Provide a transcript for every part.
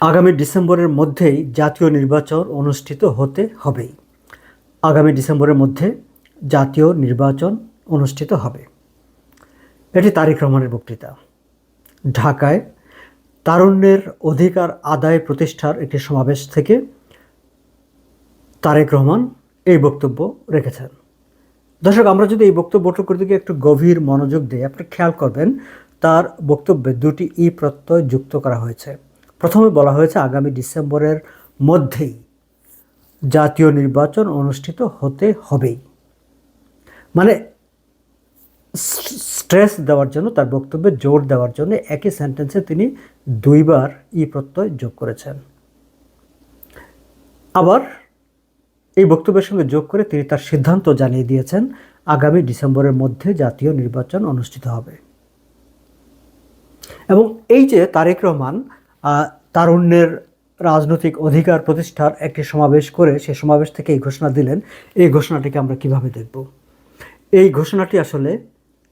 আগামী ডিসেম্বরের মধ্যেই জাতীয় নির্বাচন অনুষ্ঠিত হতে হবেই আগামী ডিসেম্বরের মধ্যে জাতীয় নির্বাচন অনুষ্ঠিত হবে। এটি তারিক রহমানের বক্তৃতা। ঢাকায় তারুণ্যের অধিকার আদায় প্রতিষ্ঠার একটি সমাবেশ থেকে তারেক রহমান এই বক্তব্য রেখেছেন। দর্শক, আমরা যদি এই বক্তব্যটুকুর দিকে একটু গভীর মনোযোগ দিই আপনি খেয়াল করবেন, তার বক্তব্যে দুটি ই প্রত্যয় যুক্ত করা হয়েছে। প্রথমে বলা হয়েছে আগামী ডিসেম্বরের মধ্যেই জাতীয় নির্বাচন অনুষ্ঠিত হতে হবেই মানে স্ট্রেস দেওয়ার জন্য, তার বক্তব্যে জোর দেওয়ার জন্য একই সেন্টেন্সে তিনি দুইবার ই প্রত্যয় যোগ করেছেন। আবার এই বক্তব্যের সঙ্গে যোগ করে তিনি তার সিদ্ধান্ত জানিয়ে দিয়েছেন, আগামী ডিসেম্বরের মধ্যে জাতীয় নির্বাচন অনুষ্ঠিত হবে। এবং এই যে তারেক রহমান তারুণ্যের রাজনৈতিক অধিকার প্রতিষ্ঠার একটি সমাবেশ করে সে সমাবেশ থেকে এই ঘোষণা দিলেন। এই ঘোষণাটিকে আমরা কীভাবে দেখব? এই ঘোষণাটি আসলে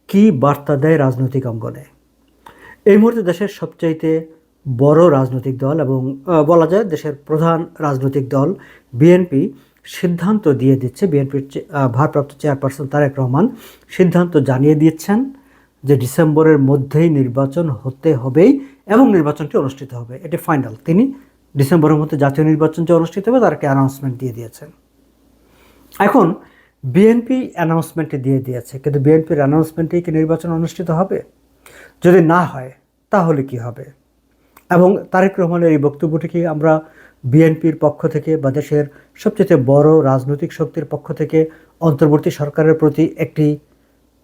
কি বার্তা দেয় রাজনৈতিক অঙ্গনে? এই মুহূর্তে দেশের সবচাইতে বড় রাজনৈতিক দল এবং বলা যায় দেশের প্রধান রাজনৈতিক দল বিএনপি সিদ্ধান্ত দিয়ে দিচ্ছে। বিএনপির ভারপ্রাপ্ত চেয়ারপারসন তারেক রহমান সিদ্ধান্ত জানিয়ে দিচ্ছেন যে ডিসেম্বরের মধ্যেই নির্বাচন হতে হবেই। এবং নির্বাচনটি অনুষ্ঠিত হবে। এটি ফাইনাল তিনি ডিসেম্বরের মধ্যে জাতীয় নির্বাচন যে অনুষ্ঠিত হবে, তার একটি অ্যানাউন্সমেন্ট দিয়ে দিয়েছেন। এখন বিএনপি অ্যানাউন্সমেন্টে দিয়ে দিয়েছে, কিন্তু বিএনপির অ্যানাউন্সমেন্টেই কি নির্বাচন অনুষ্ঠিত হবে? যদি না হয়, তাহলে কি হবে? এবং তারেক রহমানের এই বক্তব্যটি কি আমরা বিএনপির পক্ষ থেকে বা দেশের সবচেয়ে বড় রাজনৈতিক শক্তির পক্ষ থেকে অন্তর্বর্তী সরকারের প্রতি একটি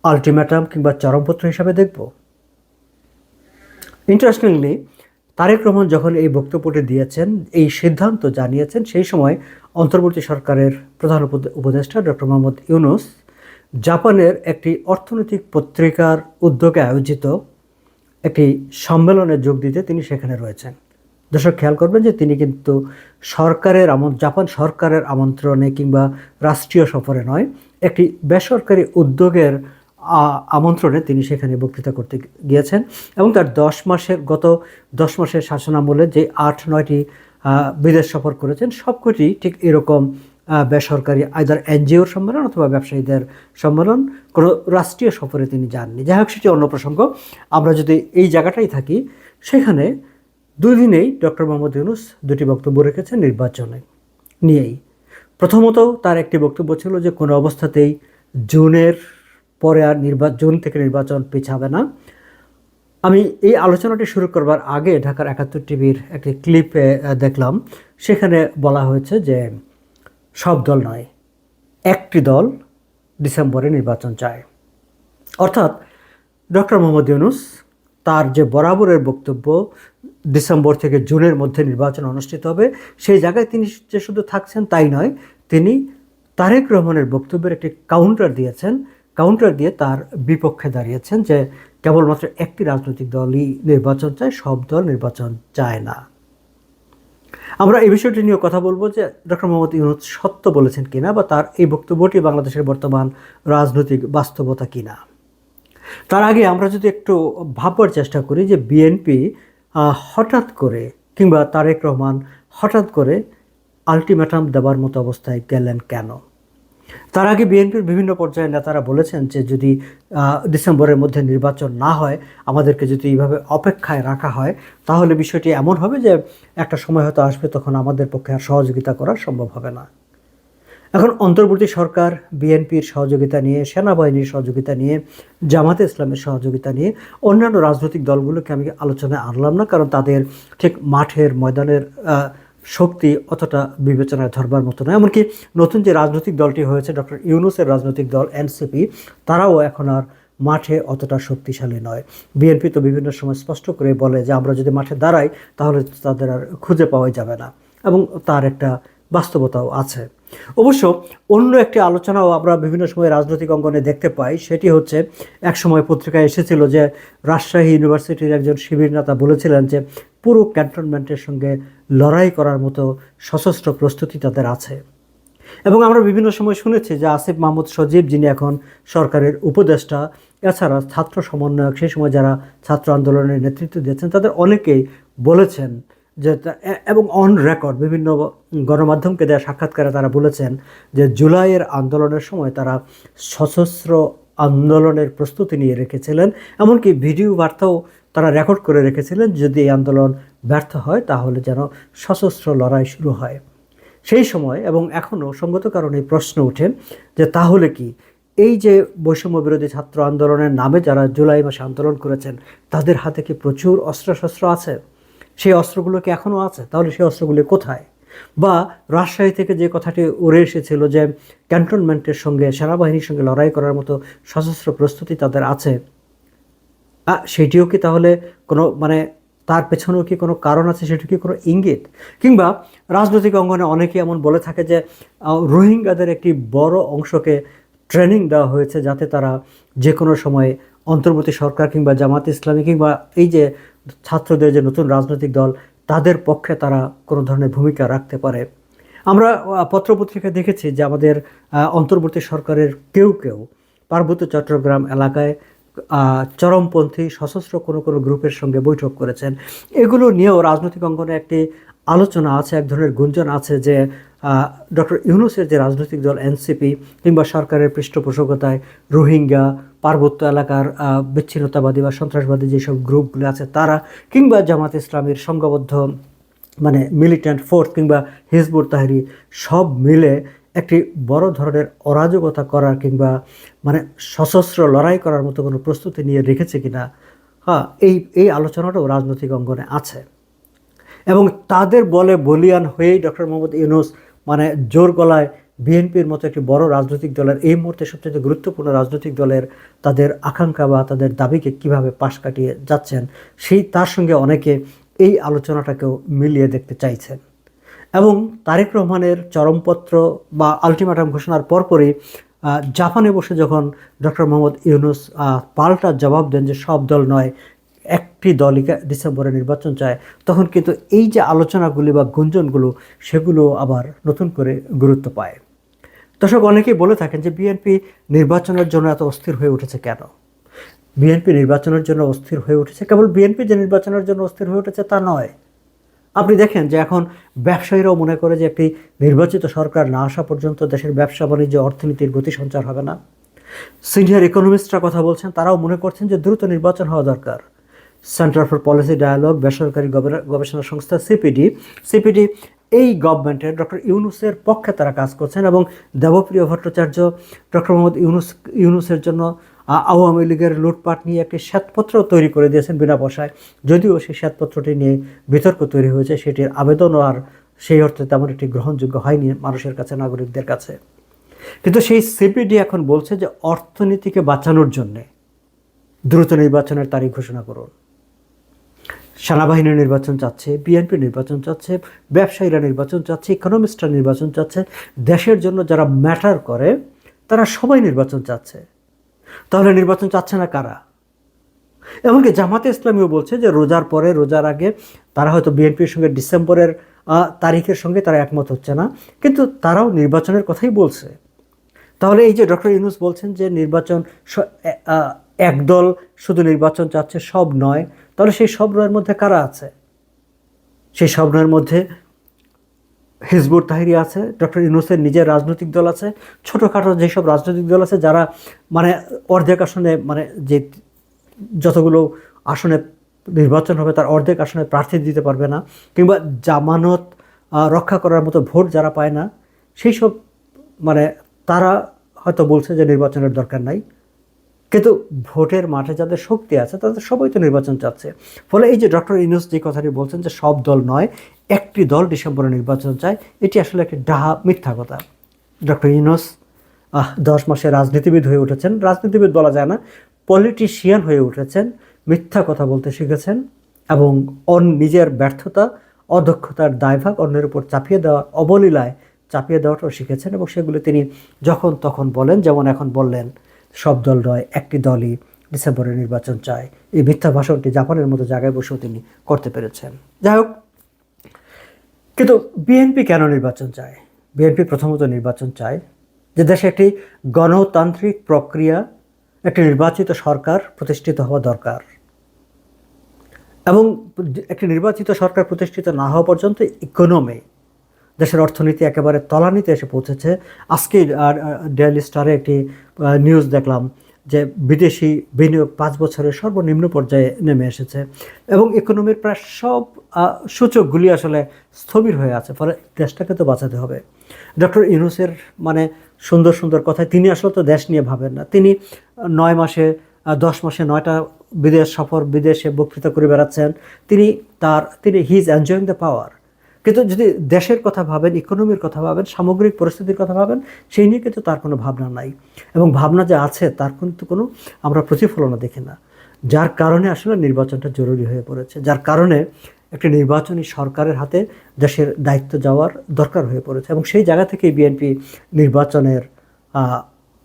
আলটিমেটাম কিংবা চরমপত্র হিসাবে দেখব? ইন্টারেস্টিংলি তারেক রহমান যখন এই বক্তব্যটি দিয়েছেন, এই সিদ্ধান্ত জানিয়েছেন, সেই সময় অন্তর্বর্তী সরকারের প্রধান উপদে- উপদেষ্টা ডক্টর মোহাম্মদ ইউনুস জাপানের একটি অর্থনৈতিক পত্রিকার উদ্যোগে আয়োজিত একটি সম্মেলনে যোগ দিতে তিনি সেখানে রয়েছেন। দর্শক, খেয়াল করবেন যে তিনি কিন্তু সরকারের জাপান সরকারের আমন্ত্রণে কিংবা রাষ্ট্রীয় সফরে নয়, একটি বেসরকারি উদ্যোগের আমন্ত্রণে তিনি সেখানে বক্তৃতা করতে গিয়েছেন এবং তার দশ মাসের গত দশ মাসের শাসনামলে যে আট, নয়টি বিদেশ সফর করেছেন, সবকটি ঠিক এরকম বেসরকারি আয়দার এনজিওর সম্মেলন অথবা ব্যবসায়ীদের সম্মেলন, কোনো রাষ্ট্রীয় সফরে তিনি যাননি। যাই হোক, সেটি অন্য প্রসঙ্গ। আমরা যদি এই জায়গাটাই থাকি, সেখানে দুই দিনেই ডক্টর মোহাম্মদ ইউনুস দুটি বক্তব্য রেখেছেন নির্বাচনে নিয়েই। প্রথমত তার একটি বক্তব্য ছিল যে, কোনো অবস্থাতেই জুনের পরে আর নির্বাচন জুন থেকে নির্বাচন পিছাবে না। আমি এই আলোচনাটি শুরু করবার আগে ঢাকার একাত্তর টিভির একটি ক্লিপে দেখলাম। সেখানে বলা হয়েছে যে সব দল নয়, একটি দল ডিসেম্বরে নির্বাচন চায়। অর্থাৎ ডক্টর মোহাম্মদ ইউনুস তার যে বরাবরের বক্তব্য, ডিসেম্বর থেকে জুনের মধ্যে নির্বাচন অনুষ্ঠিত হবে, সেই জায়গায় তিনি যে শুধু থাকছেন তাই নয়, তিনি তারেক রহমানের বক্তব্যের একটি কাউন্টার দিয়েছেন কাউন্টার দিয়ে তার বিপক্ষে দাঁড়িয়েছেন যে কেবলমাত্র একটি রাজনৈতিক দলই নির্বাচন চায়, সব দল নির্বাচন চায় না। আমরা এই বিষয়টি নিয়ে কথা বলব যে ডক্টর মোহাম্মদ ইউনুস সত্য বলেছেন কিনা বা তার এই বক্তব্যটি বাংলাদেশের বর্তমান রাজনৈতিক বাস্তবতা কিনা। তার আগে আমরা যদি একটু ভাববার চেষ্টা করি যে বিএনপি হঠাৎ করে কিংবা তারেক রহমান হঠাৎ করে আলটিমেটাম দেওয়ার মতো অবস্থায় গেলেন কেন? তার আগে বিএনপির বিভিন্ন পর্যায়ের নেতারা বলেছেন যে যদি ডিসেম্বরের মধ্যে নির্বাচন না হয়, আমাদেরকে যদি এইভাবে অপেক্ষায় রাখা হয়, তাহলে বিষয়টি এমন হবে যে একটা সময় হয়তো আসবে তখন আমাদের পক্ষে আর সহযোগিতা করা সম্ভব হবে না। এখন অন্তর্বর্তী সরকার, বিএনপির সহযোগিতা নিয়ে, সেনাবাহিনীর সহযোগিতা নিয়ে, জামাতে ইসলামের সহযোগিতা নিয়ে, অন্যান্য রাজনৈতিক দলগুলোকে আমি আলোচনায় আনলাম না, কারণ তাদের ঠিক মাঠের, ময়দানের শক্তি অতটা বিবেচনায় ধরবার মতো নয়। এমনকি নতুন যে রাজনৈতিক দলটি হয়েছে, ডক্টর ইউনুসের রাজনৈতিক দল এনসিপি, তারাও এখন আর মাঠে অতটা শক্তিশালী নয়। বিএনপি তো বিভিন্ন সময় স্পষ্ট করে বলে যে, আমরা যদি মাঠে দাঁড়াই, তাহলে তাদের আর খুঁজে পাওয়াই যাবে না। এবং তার একটা বাস্তবতাও আছে। অবশ্য অন্য একটি আলোচনাও আমরা বিভিন্ন সময় রাজনৈতিক অঙ্গনে দেখতে পাই। সেটি হচ্ছে এক সময় পত্রিকায় এসেছিল যে, রাজশাহী ইউনিভার্সিটির একজন শিবির নেতা বলেছিলেন যে পুরো ক্যান্টনমেন্টের সঙ্গে লড়াই করার মতো সশস্ত্র প্রস্তুতি তাদের আছে। এবং আমরা বিভিন্ন সময় শুনেছি যে আসিফ মাহমুদ সজীব, যিনি এখন সরকারের উপদেষ্টা, এছাড়া ছাত্র সমন্বয়ক, সেই সময় যারা ছাত্র আন্দোলনের নেতৃত্ব দিয়েছেন, তাদের অনেকেই বলেছেন যে এবং অন রেকর্ড বিভিন্ন গণমাধ্যমকে দেওয়া সাক্ষাৎকারে তারা বলেছেন যে জুলাইয়ের আন্দোলনের সময় তারা সশস্ত্র আন্দোলনের প্রস্তুতি নিয়ে রেখেছিলেন। এমনকি ভিডিও বার্তাও তারা রেকর্ড করে রেখেছিলেন যদি এই আন্দোলন ব্যর্থ হয় তাহলে যেন সশস্ত্র লড়াই শুরু হয়। সেই সময় এবং এখনও সঙ্গত কারণে প্রশ্ন ওঠে যে তাহলে কি এই যে বৈষম্য বিরোধী ছাত্র আন্দোলনের নামে যারা জুলাই মাসে আন্দোলন করেছেন তাদের হাতে কি প্রচুর অস্ত্রশস্ত্র আছে? সেই অস্ত্রগুলো কি এখনও আছে? তাহলে সেই অস্ত্রগুলি কোথায়? বা রাজশাহী থেকে যে কথাটি উড়ে এসেছিল যে ক্যান্টনমেন্টের সঙ্গে, সেনাবাহিনীর সঙ্গে লড়াই করার মতো সশস্ত্র প্রস্তুতি তাদের আছে সেটিও কি তাহলে কোনো মানে তার পেছনেও কি কোনো কারণ আছে? সেটি কি কোনো ইঙ্গিত? কিংবা রাজনৈতিক অঙ্গনে অনেকে এমন বলে থাকে যে রোহিঙ্গাদের একটি বড় অংশকে ট্রেনিং দেওয়া হয়েছে যাতে তারা যে কোনো সময়ে অন্তর্বর্তী সরকার কিংবা জামাত ইসলামী কিংবা এই যে ছাত্রদের যে নতুন রাজনৈতিক দল, তাদের পক্ষে তারা কোনো ধরনের ভূমিকা রাখতে পারে। আমরা পত্রপত্রিকায় দেখেছি যে আমাদের অন্তর্বর্তী সরকারের কেউ কেউ পার্বত্য চট্টগ্রাম এলাকায় চরমপন্থী, সশস্ত্র কোনো কোনো গ্রুপের সঙ্গে বৈঠক করেছেন। এগুলো নিয়েও রাজনৈতিক অঙ্গনে একটি আলোচনা আছে, এক ধরনের গুঞ্জন আছে যে ডক্টর ইউনুসের যে রাজনৈতিক দল এনসিপি কিংবা সরকারের পৃষ্ঠপোষকতায় রোহিঙ্গা, পার্বত্য এলাকার বিচ্ছিন্নতাবাদী বা সন্ত্রাসবাদী যেসব গ্রুপগুলো আছে তারা কিংবা জামাত ইসলামের সংঘবদ্ধ মানে মিলিট্যান্ট ফোর্স কিংবা হিজবুর তাহরি সব মিলে একটি বড় ধরনের অরাজকতা করার কিংবা মানে সশস্ত্র লড়াই করার মতো কোনো প্রস্তুতি নিয়ে রেখেছে কিনা হ্যাঁ এই এই আলোচনাটাও রাজনৈতিক অঙ্গনে আছে। এবং তাদের বলে বলিয়ান হয়েই ডক্টর মোহাম্মদ ইউনুস মানে জোর গলায় বিএনপির মতো একটি বড় রাজনৈতিক দলের, এই মুহূর্তে সবচেয়ে গুরুত্বপূর্ণ রাজনৈতিক দলের তাদের আকাঙ্ক্ষা বা তাদের দাবিকে কীভাবে পাশ কাটিয়ে যাচ্ছেন, সেই তার সঙ্গে অনেকে এই আলোচনাটাকেও মিলিয়ে দেখতে চাইছেন। এবং তারেক রহমানের চরমপত্র বা আলটিমেটাম ঘোষণার পরপরই জাপানে বসে যখন ডক্টর মোহাম্মদ ইউনুস পাল্টা জবাব দেন যে সব দল নয়, একটি দলই ডিসেম্বরে নির্বাচন চায়, তখন কিন্তু এই যে আলোচনাগুলি বা গুঞ্জনগুলো, সেগুলো আবার নতুন করে গুরুত্ব পায়। দর্শক, অনেকেই বলে থাকেন যে বিএনপি নির্বাচনের জন্য এত অস্থির হয়ে উঠেছে কেন? বিএনপি নির্বাচনের জন্য অস্থির হয়ে উঠেছে, কেবল বিএনপি যে নির্বাচনের জন্য অস্থির হয়ে উঠেছে তা নয়। আপনি দেখেন যে এখন ব্যবসায়ীরাও মনে করে যে একটি নির্বাচিত সরকার না আসা পর্যন্ত দেশের ব্যবসা বাণিজ্য অর্থনীতির গতি সঞ্চার হবে না। সিনিয়র ইকোনমিস্টরা কথা বলছেন, তারাও মনে করছেন যে দ্রুত নির্বাচন হওয়া দরকার। সেন্টার ফর পলিসি ডায়ালগ, বেসরকারি গবেষণা সংস্থা সিপিডি সিপিডি, এই গভর্নমেন্টের ডক্টর ইউনুসের পক্ষে তারা কাজ করছেন এবং দেবপ্রিয় ভট্টাচার্য, ডক্টর মোহাম্মদ ইউনুস, ইউনুসের জন্য আওয়ামী লীগের লুটপাট নিয়ে একটি শ্বেতপত্র তৈরি করে দিয়েছেন বিনা পয়সায়। যদিও সেই শ্বেতপত্রটি নিয়ে বিতর্ক তৈরি হয়েছে, সেটির আবেদনও আর সেই অর্থে তেমন একটি গ্রহণযোগ্য হয়নি মানুষের কাছে, নাগরিকদের কাছে। কিন্তু সেই সিপিডি এখন বলছে যে অর্থনীতিকে বাঁচানোর জন্যে দ্রুত নির্বাচনের তারিখ ঘোষণা করুন। সেনাবাহিনী নির্বাচন চাচ্ছে বিএনপি নির্বাচন চাচ্ছে, ব্যবসায়ীরা নির্বাচন চাচ্ছে, ইকোনমিস্টরা নির্বাচন চাচ্ছে। দেশের জন্য যারা ম্যাটার করে, তারা সবাই নির্বাচন চাচ্ছে। তাহলে নির্বাচন চাচ্ছে না কারা? এমনকি জামাতে ইসলামীও বলছে যে রোজার পরে, রোজার আগে তারা হয়তো বিএনপির সঙ্গে ডিসেম্বরের তারিখের সঙ্গে তারা একমত হচ্ছে না। কিন্তু তারাও নির্বাচনের কথাই বলছে। তাহলে এই যে ডক্টর ইউনুস বলছেন যে নির্বাচন একদল শুধু নির্বাচন চাচ্ছে সব নয়, তাহলে সেই সব নয়ের মধ্যে কারা আছে? সেই সব নয়ের মধ্যে হিজবুর তাহিরি আছে, ডক্টর ইউনুসের নিজের রাজনৈতিক দল আছে, ছোটোখাটো যেসব রাজনৈতিক দল আছে যারা মানে অর্ধেক আসনে মানে যে যতগুলো আসনে নির্বাচন হবে তার অর্ধেক আসনে প্রার্থী দিতে পারবে না, কিংবা জামানত রক্ষা করার মতো ভোট যারা পায় না, সেই সব মানে তারা হয়তো বলছে যে নির্বাচনের দরকার নাই। কিন্তু ভোটের মাঠে যাদের শক্তি আছে তাদের সবাই তো নির্বাচন চাচ্ছে। ফলে এই যে ডক্টর ইনুস যে কথাটি বলছেন যে সব দল নয় একটি দল ডিসেম্বরে নির্বাচন চায় এটি আসলে একটি ডাহা মিথ্যা কথা। ডক্টর ইনুস আহ, দশ মাসে রাজনীতিবিদ হয়ে উঠেছেন। রাজনীতিবিদ বলা যায় না পলিটিশিয়ান হয়ে উঠেছেন মিথ্যা কথা বলতে শিখেছেন এবং অন নিজের ব্যর্থতা অদক্ষতার দায়ভাগ অন্যের উপর চাপিয়ে দেওয়া অবলীলায় চাপিয়ে দেওয়াটাও শিখেছেন এবং সেগুলো তিনি যখন তখন বলেন যেমন এখন বললেন সব দল নয় একটি দলই ডিসেম্বরে নির্বাচন চায়। এই মিথ্যা ভাষণটি জাপানের মতো জায়গায় বসেও তিনি করতে পেরেছেন। যাই হোক, কিন্তু বিএনপি কেন নির্বাচন চায়? বিএনপি প্রথমত নির্বাচন চায় যে দেশে একটি গণতান্ত্রিক প্রক্রিয়া, একটি নির্বাচিত সরকার প্রতিষ্ঠিত হওয়া দরকার। এবং একটি নির্বাচিত সরকার প্রতিষ্ঠিত না হওয়া পর্যন্ত ইকোনমি দেশের অর্থনীতি একেবারে তলানিতে এসে পৌঁছেছে। আজকে ডেইলি স্টারে একটি নিউজ দেখলাম যে বিদেশি বিনিয়োগ পাঁচ বছরের সর্বনিম্ন পর্যায়ে নেমে এসেছে এবং ইকোনমির প্রায় সব সূচকগুলি আসলে স্থবির হয়ে আছে, ফলে দেশটাকে তো বাঁচাতে হবে। ডক্টর ইউনুসের মানে সুন্দর সুন্দর কথায় তিনি আসলে তো দেশ নিয়ে ভাবেন না। তিনি নয় মাসে দশ মাসে নয়টা বিদেশ সফর বিদেশে বক্তৃতা করে বেড়াচ্ছেন। তিনি তার, তিনি he is enjoying the power কিন্তু যদি দেশের কথা ভাবেন ইকোনমির কথা ভাবেন, সামগ্রিক পরিস্থিতির কথা ভাবেন, সেই নিয়ে কিন্তু তার কোনো ভাবনা নাই। এবং ভাবনা যে আছে, তার কিন্তু কোনো আমরা প্রতিফলনও দেখি না। যার কারণে আসলে নির্বাচনটা জরুরি হয়ে পড়েছে। যার কারণে একটি নির্বাচনী সরকারের হাতে দেশের দায়িত্ব যাওয়ার দরকার হয়ে পড়েছে এবং সেই জায়গা থেকেই বিএনপি নির্বাচনের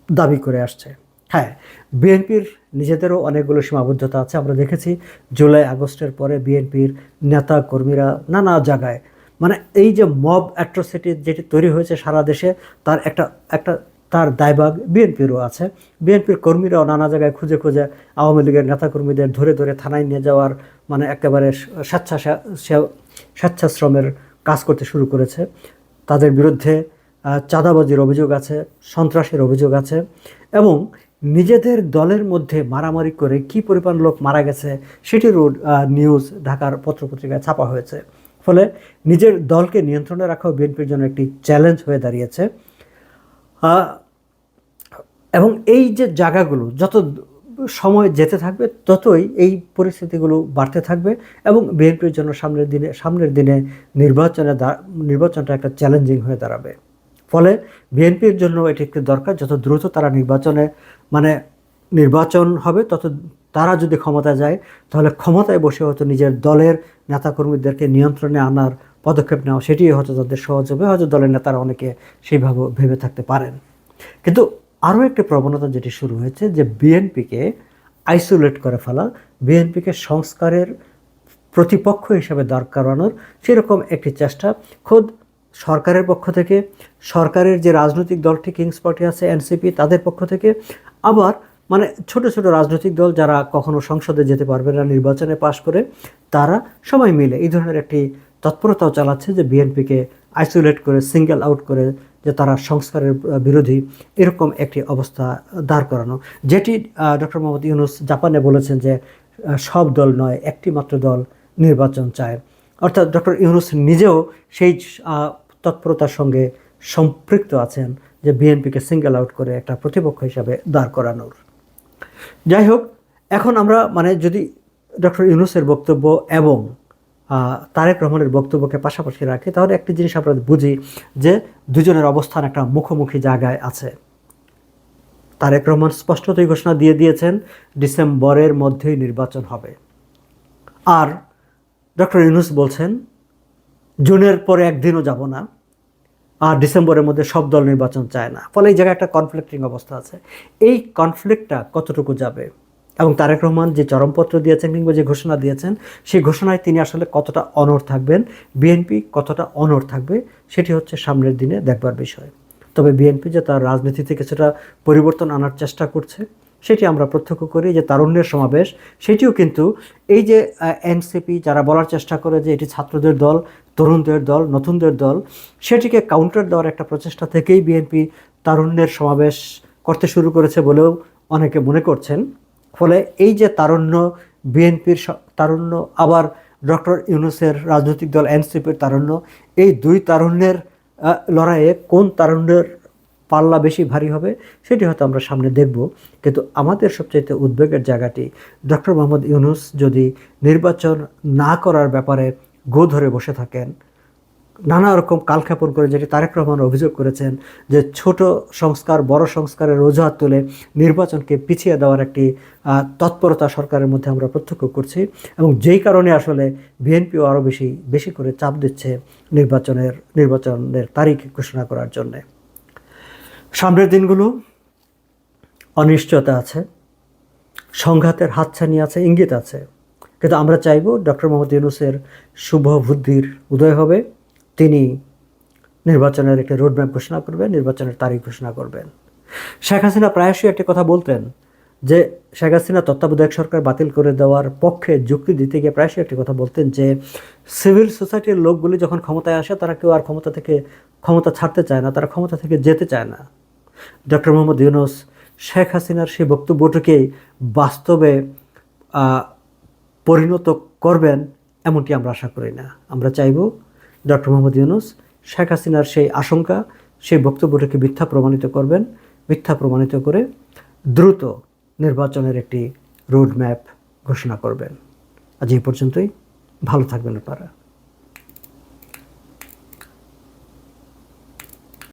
দাবি করে আসছে। হ্যাঁ বিএনপির নিজেদেরও অনেকগুলো সীমাবদ্ধতা আছে। আমরা দেখেছি জুলাই আগস্টের পরে বিএনপির নেতা কর্মীরা নানা জায়গায় মানে এই যে মব অ্যাট্রোসিটি যেটি তৈরি হয়েছে সারা দেশে, তার একটা একটা, তার দায়ভাগ বিএনপিরও আছে। বিএনপির কর্মীরাও নানা জায়গায় খুঁজে খুঁজে আওয়ামী লীগের নেতাকর্মীদের ধরে ধরে থানায় নিয়ে যাওয়ার মানে একেবারে স্বেচ্ছা স্বেচ্ছাশ্রমের কাজ করতে শুরু করেছে। তাদের বিরুদ্ধে চাঁদাবাজির অভিযোগ আছে, সন্ত্রাসের অভিযোগ আছে এবং নিজেদের দলের মধ্যে মারামারি করে কি পরিমাণ লোক মারা গেছে, সেটিরও নিউজ ঢাকার পত্রপত্রিকায় ছাপা হয়েছে। ফলে নিজের দলকে নিয়ন্ত্রণে রাখাও বিএনপির জন্য একটি চ্যালেঞ্জ হয়ে দাঁড়িয়েছে। এবং এই যে জায়গাগুলো, যত সময় যেতে থাকবে, ততই এই পরিস্থিতিগুলো বাড়তে থাকবে এবং বিএনপির জন্য সামনের দিনে সামনের দিনে নির্বাচনে নির্বাচনটা একটা চ্যালেঞ্জিং হয়ে দাঁড়াবে। ফলে বিএনপির জন্য এটি একটি দরকার, যত দ্রুত তারা নির্বাচনে মানে নির্বাচন হবে, তত তারা যদি ক্ষমতা যায়, তাহলে ক্ষমতায় বসে হয়তো নিজের দলের নেতাকর্মীদেরকে নিয়ন্ত্রণে আনার পদক্ষেপ নেওয়া সেটি হয়তো তাদের সহজ হবে। হয়তো দলের নেতারা অনেকে সেইভাবে ভেবে থাকতে পারেন। কিন্তু আরও একটি প্রবণতা যেটি শুরু হয়েছে, যে বিএনপিকে আইসোলেট করে ফেলা, বিএনপিকে সংস্কারের প্রতিপক্ষ হিসেবে দাঁড় করানোর সেরকম একটি চেষ্টা খোদ সরকারের পক্ষ থেকে, সরকারের যে রাজনৈতিক দলটি কিংস পার্টি আছে এনসিপি তাদের পক্ষ থেকে। আবার মানে ছোট ছোট রাজনৈতিক দল যারা কখনো সংসদে যেতে পারবে না, নির্বাচনে পাশ করে, তারা সবাই মিলে এই ধরনের একটি তৎপরতাও চালাচ্ছে যে বিএনপিকে আইসোলেট করে সিঙ্গেল আউট করে যে তারা সংস্কারের বিরোধী এরকম একটি অবস্থা দাঁড় করানো। যেটি ডক্টর মোহাম্মদ ইউনুস জাপানে বলেছেন যে সব দল নয়, একটি মাত্র দল নির্বাচন চায়। অর্থাৎ ডক্টর ইউনুস নিজেও সেই তৎপরতার সঙ্গে সম্পৃক্ত আছেন যে বিএনপিকে সিঙ্গেল আউট করে একটা প্রতিপক্ষ হিসাবে দাঁড় করানোর। যাই হোক এখন আমরা মানে যদি ডক্টর ইউনুসের বক্তব্য এবং তারেক রহমানের বক্তব্যকে পাশাপাশি রাখি, তাহলে একটি জিনিস আমরা বুঝি যে দুজনের অবস্থান একটা মুখোমুখি জায়গায় আছে। তারেক রহমান স্পষ্টতই ঘোষণা দিয়ে দিয়েছেন, ডিসেম্বরের মধ্যেই নির্বাচন হবে। আর ডক্টর ইউনুস বলছেন, জুনের পরে একদিনও যাব না। আর ডিসেম্বরের মধ্যে সব দল নির্বাচন চায় না। ফলে এই জায়গায় একটা কনফ্লিক্টিং অবস্থা আছে। এই কনফ্লিক্টটা কতটুকু যাবে? এবং তারেক রহমান যে চরমপত্র দিয়েছেন কিংবা যে ঘোষণা দিয়েছেন, সেই ঘোষণায় তিনি আসলে কতটা অনড় থাকবেন? বিএনপি কতটা অনড় থাকবে? সেটি হচ্ছে সামনের দিনে দেখবার বিষয়। তবে বিএনপি যে তার রাজনীতিতে কিছুটা পরিবর্তন আনার চেষ্টা করছে সেটি আমরা প্রত্যক্ষ করি যে তারুণ্যের সমাবেশ। সেটিও কিন্তু এই যে এনসিপি যারা বলার চেষ্টা করে যে এটি ছাত্রদের দল, তরুণদের দল, নতুনদের দল, সেটিকে কাউন্টার দেওয়ার একটা প্রচেষ্টা থেকেই বিএনপি তারুণ্যের সমাবেশ করতে শুরু করেছে বলেও অনেকে মনে করছেন। ফলে এই যে তারুণ্য বিএনপির তারুণ্য আবার ডক্টর ইউনুসের রাজনৈতিক দল এনসিপির তারুণ্য, এই দুই তারুণ্যের লড়াইয়ে কোন তারুণ্যের পাল্লা বেশি ভারী হবে, সেটি হয়তো আমরা সামনে দেখব। কিন্তু আমাদের সবচাইতে উদ্বেগের জায়গাটি ডক্টর মোহাম্মদ ইউনুস যদি নির্বাচন না করার ব্যাপারে গো ধরে বসে থাকেন, নানা রকম কালক্ষেপণ করে যেটি তারেক রহমান অভিযোগ করেছেন যে ছোট সংস্কার, বড় সংস্কারের অজুহাত তুলে নির্বাচনকে পিছিয়ে দেওয়ার একটি তৎপরতা সরকারের মধ্যে আমরা প্রত্যক্ষ করছি এবং যেই কারণে আসলে বিএনপিও আরও বেশি বেশি করে চাপ দিচ্ছে নির্বাচনের নির্বাচনের তারিখ ঘোষণা করার জন্যে। সামনের দিনগুলো অনিশ্চয়তা আছে, সংঘাতের হাতছানি আছে, ইঙ্গিত আছে। কিন্তু আমরা চাইব ডক্টর মোহাম্মদ ইউনুসের শুভ বুদ্ধির উদয় হবে। তিনি নির্বাচনের একটি রোডম্যাপ ঘোষণা করবেন, নির্বাচনের তারিখ ঘোষণা করবেন। শেখ হাসিনা প্রায়শই একটি কথা বলতেন যে, শেখ হাসিনা তত্ত্বাবধায়ক সরকার বাতিল করে দেওয়ার পক্ষে যুক্তি দিতে গিয়ে প্রায়শই একটি কথা বলতেন যে, সিভিল সোসাইটির লোকগুলি যখন ক্ষমতায় আসে, তারা কেউ আর ক্ষমতা থেকে ক্ষমতা ছাড়তে চায় না, তারা ক্ষমতা থেকে যেতে চায় না। ডক্টর মোহাম্মদ ইউনুস, শেখ হাসিনার সেই বক্তব্যটিকেই বাস্তবে পরিণত করবেন এমনটি আমরা আশা করি না। আমরা চাইব ডক্টর মোহাম্মদ ইউনুস শেখ হাসিনার সেই আশঙ্কা, সেই বক্তব্যটিকে মিথ্যা প্রমাণিত করবেন, মিথ্যা প্রমাণিত করে দ্রুত নির্বাচনের একটি রোড ম্যাপ ঘোষণা করবেন। আজ এই পর্যন্তই। ভালো থাকবেন আপনারা।